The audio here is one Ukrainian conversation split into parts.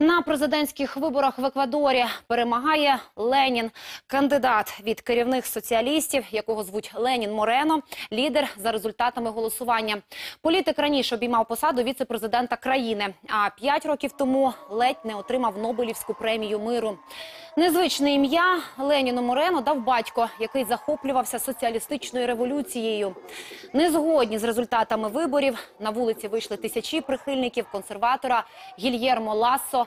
На президентських виборах в Еквадорі перемагає Ленін, кандидат від керівних соціалістів, якого звуть Ленін Морено, лідер за результатами голосування. Політик раніше обіймав посаду віце-президента країни, а п'ять років тому ледь не отримав Нобелівську премію миру. Незвичне ім'я Леніну Морено дав батько, який захоплювався соціалістичною революцією. Незгодні з результатами виборів на вулиці вийшли тисячі прихильників консерватора Гільєрмо Лассо.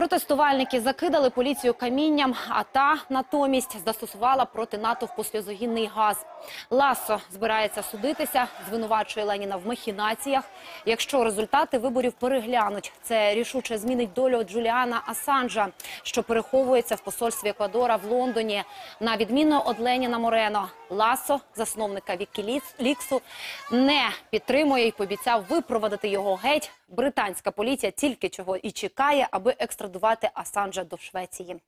Протестувальники закидали поліцію камінням, а та натомість застосувала проти натовпу сльозогінний газ. Лассо збирається судитися, звинувачує Леніна в махінаціях. Якщо результати виборів переглянуть, це рішуче змінить долю Джуліана Асанжа, що переховується в посольстві Еквадора в Лондоні. На відміну від Леніна Морено, Лассо, засновника Вікіліксу, не підтримує і пообіцяв випровадити його геть. Британська поліція тільки чого і чекає, аби екстрадувати Асанжа до Швеції.